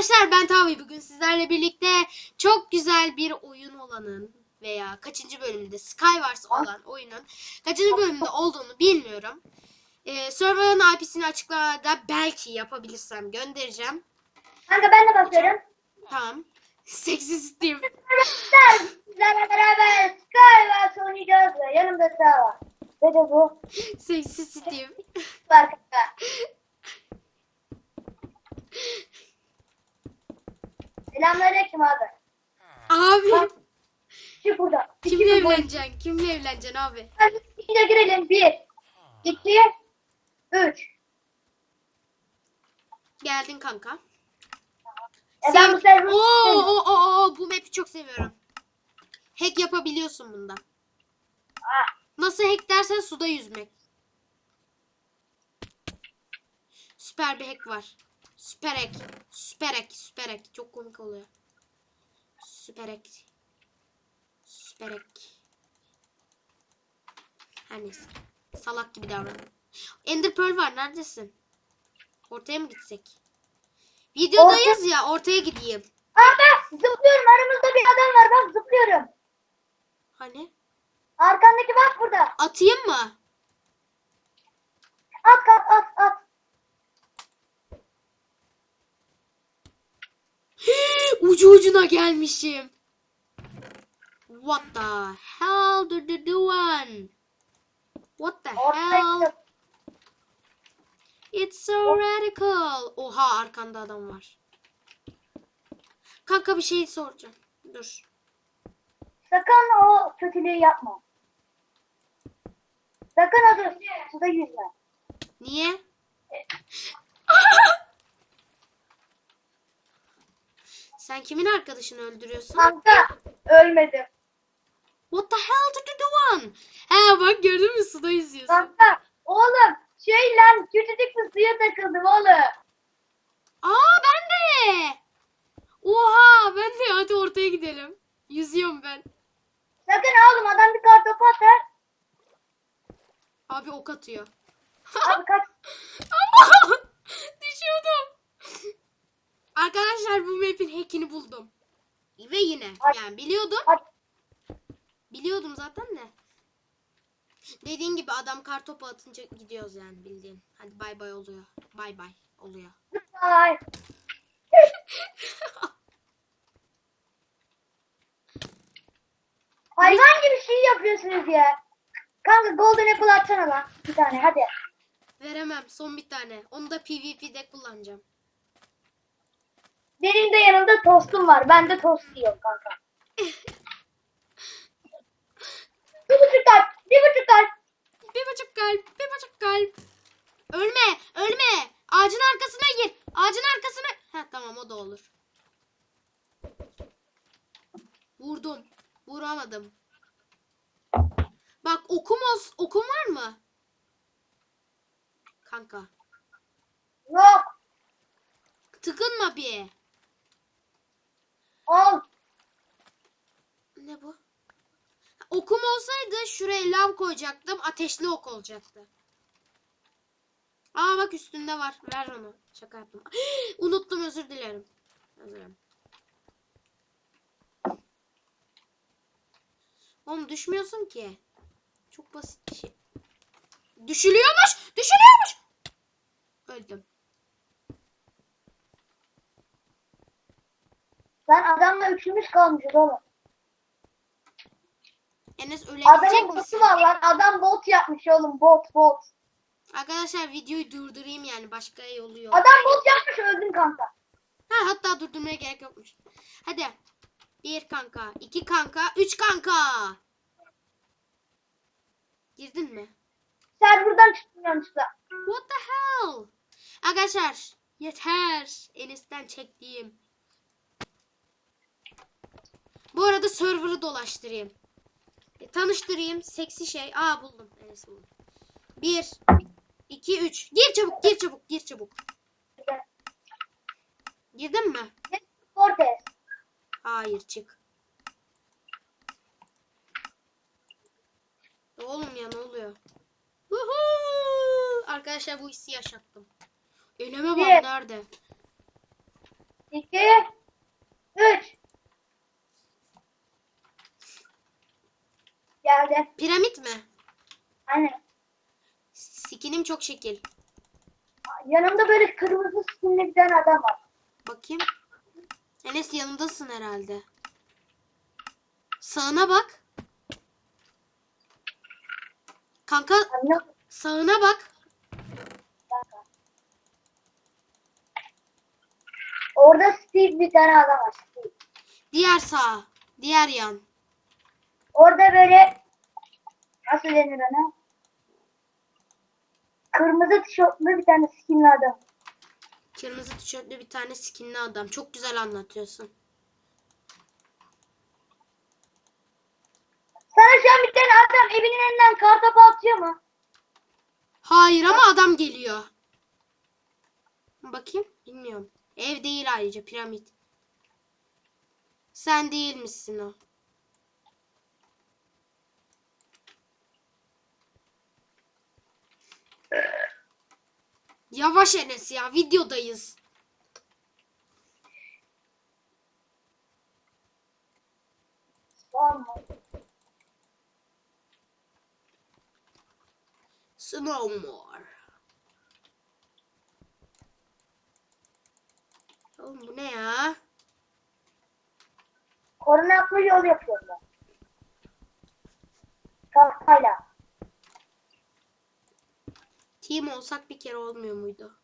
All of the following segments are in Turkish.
Arkadaşlar ben Tavi bugün sizlerle birlikte çok güzel bir oyun olanın veya kaçıncı bölümde Skywars olan oyunun kaçıncı bölümde olduğunu bilmiyorum. Ee, server'ın IP'sini açıklamada belki yapabilirsem göndereceğim. Kanka ben de bakıyorum. Tamam. Seksi Steam. Arkadaşlar sizlerle beraber Skywars oynayacağız ve yanımda var. Ve de bu Seksi Steam. var Selamünaleyküm abi. Abi Bak, Şu burada. kimle İki evleneceksin? Kimle evleneceksin abi? Hadi içine girelim. Bir, iki, üç. Geldin kanka. E ben bu server... Oo, oo, oo, oo, bu map'i çok seviyorum. Hack yapabiliyorsun bundan. Ah, Nasıl hack dersen suda yüzmek. Süper bir hack var. Süper hack. Süper hack. Süper hack. Çok komik oluyor. Süper hack. Süper hack. Her neyse. Salak gibi davran. Ender Pearl var. Neredesin? Ortaya mı gitsek? Videodayız ya. Ortaya gideyim. Kanka zıplıyorum. Aramızda bir adam var. Bak zıplıyorum. Hani? Arkandaki bak burada. Atayım mı? At at at at. Ucu ucuna gelmişim. What the hell did you doing? What the hell? It's so radical. Oha arkanda adam var. Kanka bir şey soracağım. Dur. Sakın o kötülüğü yapma. Sakın adı suda yüzme. Niye? Sen kimin arkadaşını öldürüyorsun? Kanka ölmedim. What the hell did you doing? He bak gördün mü suda yüzüyorsun. Kanka oğlum şey lan küçücük bir suya takıldım oğlum. Aa ben de. Oha ben de hadi ortaya gidelim. Yüzüyorum ben. Sakın oğlum adam bir kartopu atar. Abi ok atıyor. Abi kaç. Ama düşüyordum. Arkadaşlar bu map'in hackini buldum. Ve yine yani biliyordum. Biliyordum zaten de. Dediğin gibi adam kartopu atınca gidiyoruz yani bildiğin. Hadi bay bay oluyor. Bay bay oluyor. Ay. Hayvan gibi şey yapıyorsunuz ya. Kanka golden apple atsana lan. Bir tane hadi. Veremem son bir tane. Onu da PvP'de kullanacağım. Benim de yanımda tostum var. Ben de tost yiyorum kanka. bir buçuk kalp. Bir buçuk kalp. Bir buçuk kalp, bir buçuk kalp. Ölme, ölme. Ağacın arkasına gir. Ağacın arkasına. Ha tamam o da olur. Vurdum. Vuramadım. Bak okum olsun. Okum var mı? Kanka. Yok. Tıkınma bir. Al. Ne bu? Okum olsaydı şuraya lav koyacaktım. Ateşli ok olacaktı. Aa bak üstünde var. Ver onu. Şaka yaptım. Unuttum özür dilerim. Dilerim. Oğlum düşmüyorsun ki. Çok basit bir şey. Düşülüyormuş. Düşülüyormuş. Öldüm. Sen adamla üçümüz kalmışız oğlum. Enes ölebilecek Adamın misin? botu var lan. Adam bot yapmış oğlum. Bot bot. Arkadaşlar videoyu durdurayım yani. Başka yolu yok. Adam bot yapmış öldün kanka. Ha hatta durdurmaya gerek yokmuş. Hadi. Bir kanka, iki kanka, üç kanka. Girdin mi? Sen buradan çıktın yanlışlıkla. What the hell? Arkadaşlar yeter. Enes'ten çektiğim. Bu arada server'ı dolaştırayım. Tanıştırayım. Seksi şey. Aa buldum. Enes buldum. Bir, iki, üç. Gir çabuk, gir çabuk, gir çabuk. Girdin mi? Fortes. Hayır çık. Oğlum ya ne oluyor? Woohoo! Arkadaşlar bu hissi yaşattım. Eleme bak nerede? iki, üç. Geldi. Piramit mi? Anne. Skinim çok şekil. Yanımda böyle kırmızı skinli bir tane adam var. Bakayım. Enes yanındasın herhalde. Sağına bak. Kanka sağına bak. Orada Steve bir tane adam var. Steve. Diğer sağ. Diğer yan. Orada böyle nasıl denir ona? Kırmızı tişörtlü bir tane skinli adam. Kırmızı tişörtlü bir tane skinli adam. Çok güzel anlatıyorsun. Sana şu an bir tane adam evinin önünden kartopu atıyor mu? Hayır ama adam geliyor. Bakayım. Bilmiyorum. Ev değil ayrıca piramit. Sen değil misin o? Yavaş Enes ya videodayız. Snowmore. Oğlum bu ne ya? Korunaklı yol yapıyorum ben. Kafayla. Team olsak bir kere olmuyor muydu?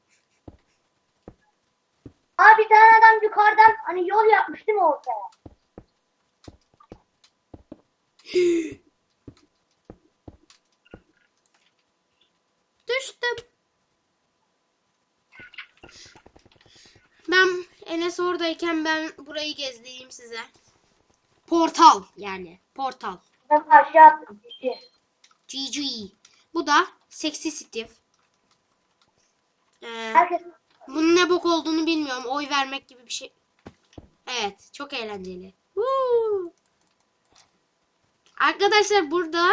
Abi bir tane adam yukarıdan hani yol yapmış değil mi ortaya? Düştüm. Ben Enes oradayken ben burayı gezdireyim size. Portal yani. Portal. Ben aşağı attım. GG. Bu da Sexy Steve. Ee, Herkes bunun ne bok olduğunu bilmiyorum. Oy vermek gibi bir şey. Evet. Çok eğlenceli. Woo! Arkadaşlar burada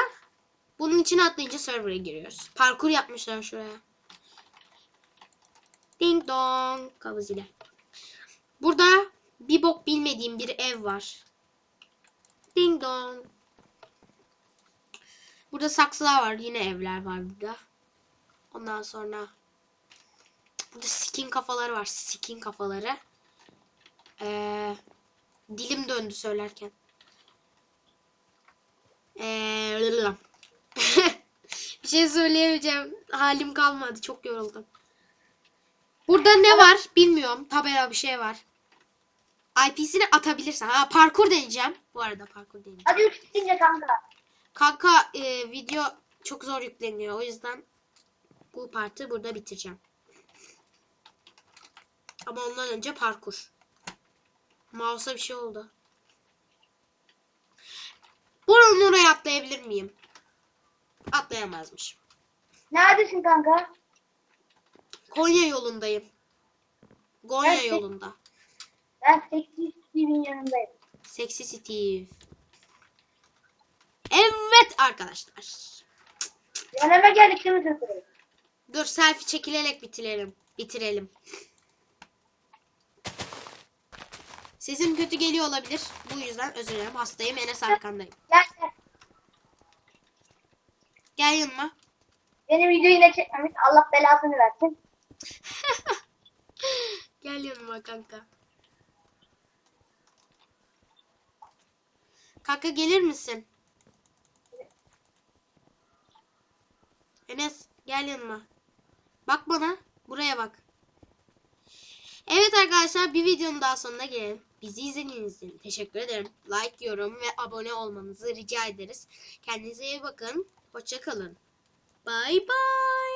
bunun içine atlayınca server'a giriyoruz. Parkur yapmışlar şuraya. Ding dong. Kavuz ile. Burada bir bok bilmediğim bir ev var. Ding dong. Burada saksılar var. Yine evler var burada. Ondan sonra burada skin kafaları var. Skin kafaları. Ee, dilim döndü söylerken. Ee, bir şey söyleyemeyeceğim. Halim kalmadı. Çok yoruldum. Burada ne var bilmiyorum. Tabela bir şey var. IP'sini atabilirsen. Ha parkur deneyeceğim. Bu arada parkur deneyeceğim. hadi üç deyince kanka. Kanka e, video çok zor yükleniyor. O yüzden bu partı burada bitireceğim. Ama ondan önce parkur. Mouse'a bir şey oldu. Buranın oraya atlayabilir miyim? Atlayamazmış. Neredesin kanka? Konya yolundayım. Gonya Nerede? yolunda. Ben seksi Steve'in yanındayım. Sexy Steve. Evet arkadaşlar. Yanıma gel ikimiz oturalım. Dur selfie çekilerek bitirelim. Bitirelim. Sesim kötü geliyor olabilir. Bu yüzden özür dilerim. Hastayım. Enes arkandayım. Gel gel. Gel yanıma. Benim videoyu yine çekmemiş. Allah belasını versin. Gel yanıma kanka. Kanka gelir misin? Enes gel yanıma. Bak bana. Buraya bak. Evet arkadaşlar bir videonun daha sonuna gelelim. Bizi izlediğiniz için teşekkür ederim. Like, yorum ve abone olmanızı rica ederiz. Kendinize iyi bakın. Hoşça kalın. Bye bye.